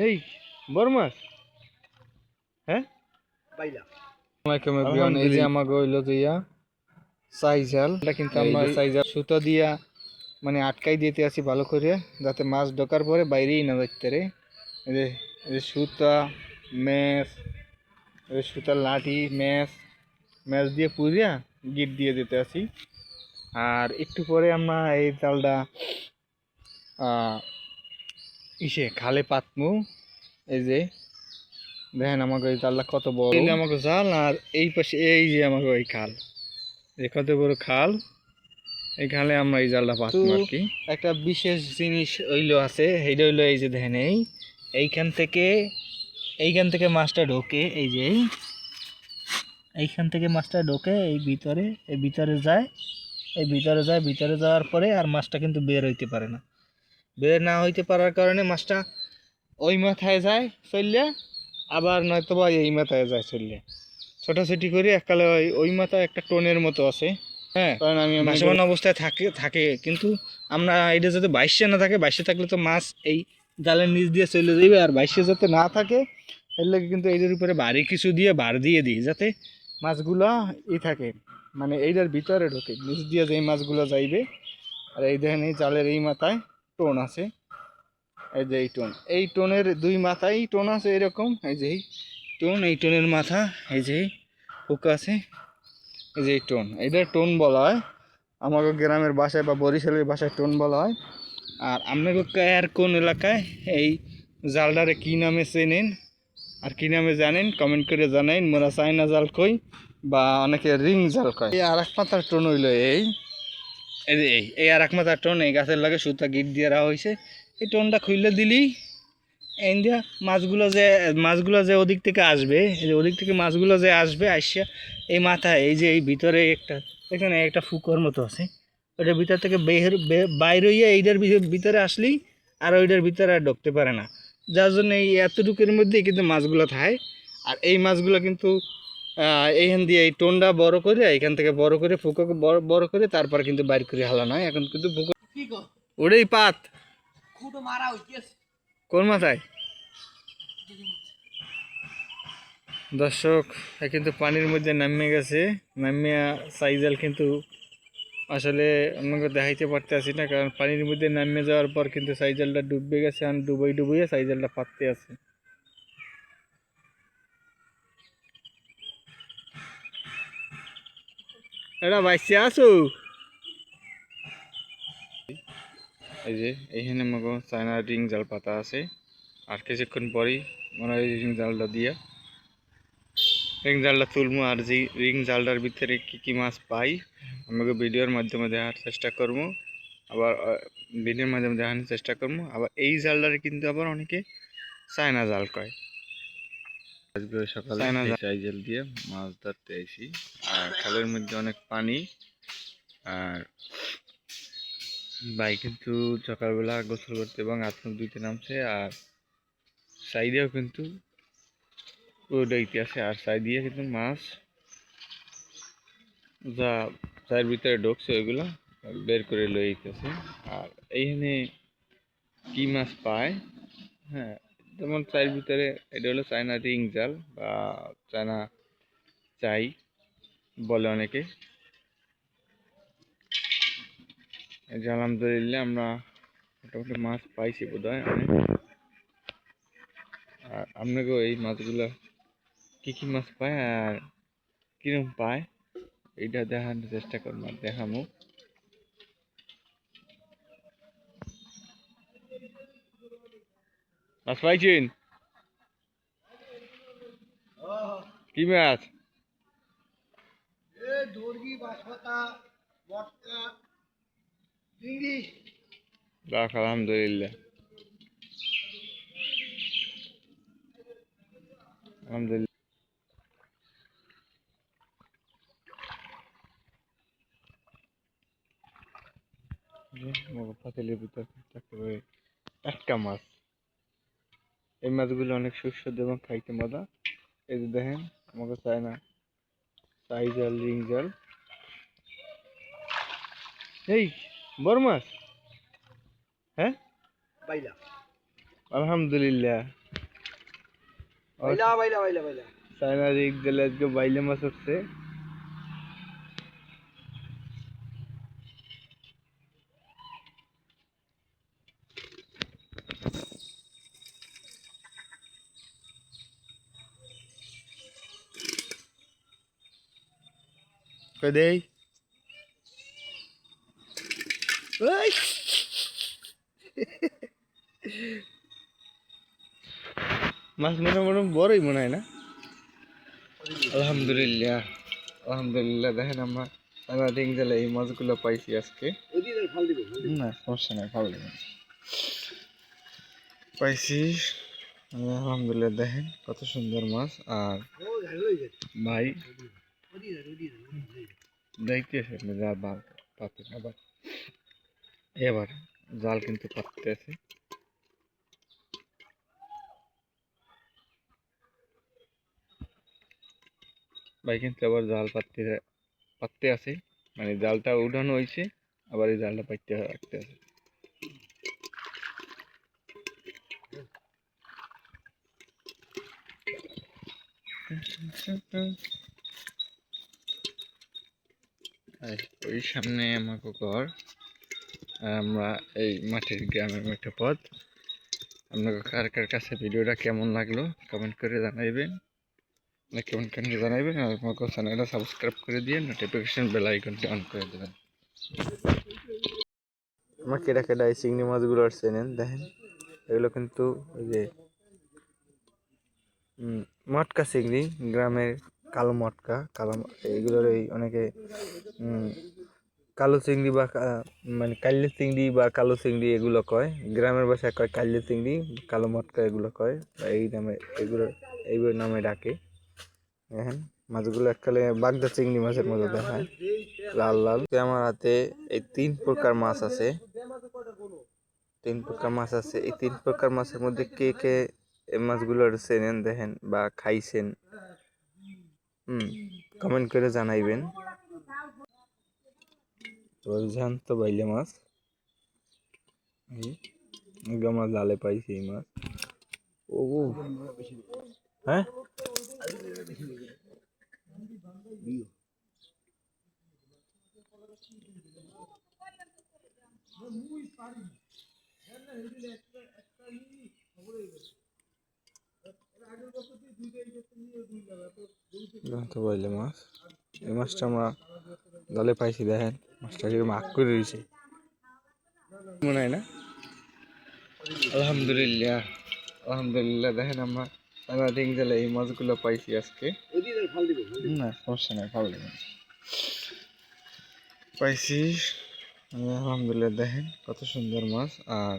এই বড় মাছ হ্যাঁ পাইলাম এই যে আমাকে হইল দিয়া সাইজাল। এটা কিন্তু আমরা সাইজাল সুতো দিয়া মানে আটকাই দিতে আছি ভালো করে যাতে মাছ ঢোকার পরে বাইরেই না দেখতে রে। যে সুতা যে সুতার লাঠি ম্যাচ ম্যাচ দিয়ে পুরিয়া গিট দিয়ে দিতে আছি। আর একটু পরে আমরা এই জালটা আহ, ইসে খালে পাতমু এই যে দেখেন আমাকে এই জালটা কত বড়। এই আমাকে জাল আর এই পাশে এই যে আমাকে ওই খাল। এই কত বড় খাল এই খালে আমরা এই জালটা পাতবো আর কি। একটা বিশেষ জিনিস হইল আছে সেইটা হইল এই যে দেখেন এই এইখান থেকে এইখান থেকে মাছটা ঢোকে এই যে এইখান থেকে মাছটা ঢোকে এই ভিতরে এই ভিতরে যায় এই ভিতরে যায় ভিতরে যাওয়ার পরে আর মাছটা কিন্তু বের হইতে পারে না। বের না হইতে পারার কারণে মাছটা ওই মাথায় যায় চললে আবার নয়তো বা এই মাথায় যায় চললে ছোটাছুটি করে এককালে ওই ওই মাথায় একটা টোনের মতো আছে। হ্যাঁ কারণ আমি ভাসমান অবস্থায় থাকে থাকে কিন্তু আমরা এটা যাতে বাইশে না থাকে বাইশে থাকলে তো মাছ এই জালের নিচ দিয়ে চলে যাবে আর বাইশে যাতে না থাকে এর লাগে কিন্তু এইটার উপরে বাড়ি কিছু দিয়ে বার দিয়ে দিই যাতে মাছগুলো ই থাকে মানে এইটার ভিতরে ঢোকে নিচ দিয়ে যে মাছগুলো যাইবে আর এই দেখেন এই জালের এই মাথায় টোন আছে। এই যে এই টোন। এই টোনের দুই মাথায় টোন আছে এরকম। এই যে এই টোন, এই টোনের মাথা, এই যে হুক আছে, এই যে এই টোন। এইটার টোন বলা হয়। আমাকে গ্রামের বাসায় বা বরিশালের বাসায় টোন বলা হয়। আর আপনাকে আর কোন এলাকায় এই জালটারে কী নামে চেনেন? আর কী নামে জানেন? কমেন্ট করে জানাইন। মোরা চাইনা জাল কই বা অনেকে রিং জাল কয়। এই আর এক মাথার টোন হইল এই। এই এই আর এক মাথার টোন, এই গাছের লাগে সুতা গিট দিয়ে রাখা হয়েছে এই টোনটা খুললে দিলেই এই দিয়া মাছগুলো যে মাছগুলো যে ওদিক থেকে আসবে, এই যে ওদিক থেকে মাছগুলো যে আসবে আসিয়া এই মাথায়, এই যে এই ভিতরে একটা, এখানে একটা ফুকর মতো আছে। ওইটার ভিতর থেকে বের বাইর হইয়া এইটার ভিতরে আসলেই আর ওইটার ভিতরে আর ঢুকতে পারে না। যার জন্য এই এতটুকুর মধ্যেই কিন্তু মাছগুলো থাকে আর এই মাছগুলো কিন্তু এইখান দিয়ে এই টোনটা বড় করে এখান থেকে বড় করে ফুকো বড় করে তারপর কিন্তু বাইর করে হালানো হয় এখন কিন্তু ফুকো ওটাই পাত। কোন মাথায়? দর্শক এ কিন্তু পানির মধ্যে নামে গেছে। নামিয়া সাইজাল কিন্তু আসলে আমাকে দেখাইতে পারতে আসি না কারণ পানির মধ্যে নামিয়ে যাওয়ার পর কিন্তু সাইজালটা ডুববে গেছে আর ডুবাই ডুবাইয়ে সাইজালটা পাততে আছে। এটা বাইসে আসো। এই যে, এইখানে আমাকে চায়না রিং জাল পাতা আছে। আর কিছুক্ষণ পরেই মনে হয় রিং জালটা দিয়া রিং জালটা তুলবো আর যে রিং জালটার ভিতরে কি কি মাছ পাই, আমাকে ভিডিওর মাধ্যমে দেখার চেষ্টা করব আবার ভিডিওর মাধ্যমে দেখানোর চেষ্টা করব আবার এই জালটারে কিন্তু আবার অনেকে চায়না জাল কয়। আজকে সকালে চায়না জাল দিয়ে মাছ ধরতে এসি আর খালের মধ্যে অনেক পানি। আর ভাই কিন্তু সকালবেলা গোসল করতে এবং আত্মক দিতে নামছে। আর সাইডেও কিন্তু আছে। আর সাইড দিয়ে কিন্তু মাছ যা যার ভিতরে ঢুকছে ওইগুলো বের করে লইতেছে আর এইখানে কি মাছ পায়? হ্যাঁ যেমন চায়ের ভিতরে এটা হলো চায়না রিং জাল বা চায়না চাই বলে অনেকে। এই যে আলহামদুলিল্লাহ আমরা মোটামুটি মাছ পাইছি বোধ হয় অনেক। আর আপনাকেও এই মাছগুলো কী কী মাছ পায় আর কীরকম পায়, এইটা দেখানোর চেষ্টা করব, দেখামো। মাছ পাইছেন কি মাছ রাখ আলহামদুলিল্লাহ। আলহামদুলিল্লাহ। পাতিলের ভিতর থাকতে পারে একটা মাছ। এই মাছগুলো অনেক সুস্বাদু এবং খাইতে মজা। এই যে দেখেন আমাকে চায় না। চাই জাল রিং জাল। এই বড় মাছ। হ্যাঁ? আলহামদুলিল্লাহ। বাইলা বাইলা বাইলা বাইলা। সাইনা রিক দিলে আজকে বাইলে মাছ হচ্ছে কই দেই ওই মাছ মনে মনে বড়ই মনে হয় না আলহামদুলিল্লাহ আলহামদুলিল্লাহ দেখেন আমরা আমরা রিং জেলে এই মাছগুলো পাইছি আজকে। না সমস্যা নাই ভালো লাগে পাইছি। আলহামদুলিল্লাহ দেখেন কত সুন্দর মাছ। আর ভাই দেখতেছে জাল বাল পাতে আবার এবার জাল কিন্তু পাততে আছে ভাই কিন্তু আবার জাল পাততে পাততে আছে। মানে জালটা উঠানো হয়েছে, আবার এই জালটা পাইতে রাখতে আছে আর ওই সামনে আমাকে ঘর আমরা এই মাটির গ্রামের একটা পথ। আপনাকে কার কার কাছে ভিডিওটা কেমন লাগল কমেন্ট করে জানাইবেন। না কেমন কেন জানাইবেন আর আমাকে চ্যানেলটা সাবস্ক্রাইব করে দিয়ে নোটিফিকেশন বেল আইকনটি অন করে দেবেন। আমার কেটা কেটা এই চিংড়ি মাছগুলো আর চেনেন, দেখেন? এগুলো কিন্তু ওই যে মটকা চিংড়ি, গ্রামের কালো মটকা, কালো এগুলোর এই অনেকে কালো চিংড়ি বা মানে কাল্লি চিংড়ি বা কালো চিংড়ি এগুলো কয়। গ্রামের ভাষায় কয় কাল্লি চিংড়ি, কালো মটকা এগুলো কয়। এই নামে, এগুলো এইগুলো নামে ডাকে। দেখেন, মাছগুলো এককালে বাগদা চিংড়ি মাছের মতো দেখায়। লাল লাল। আমার হাতে এই তিন প্রকার মাছ আছে। তিন প্রকার মাছ আছে। এই তিন প্রকার মাছের মধ্যে কে কে এই মাছগুলোর চেনেন দেখেন বা খাইছেন? হুম কমেন্ট করে জানাইবেন। জ্যান্ত বাইলে মাছ। আমরা জালে পাইছি এই মাছ। ও। হ্যাঁ? মাছ। এই মাছটা আমরা পাইছি, দেখেন। মাছটা কীরকম আগ করে মনে হয় না? আলহামদুলিল্লাহ। আলহামদুলিল্লাহ, দেখেন আমরা আমরা রিং জালে এই মাছগুলো পাইছি আজকে। না, সমস্যা নাই, ভালো পাইছি। আলহামদুলিল্লাহ, দেখেন, কত সুন্দর মাছ। আর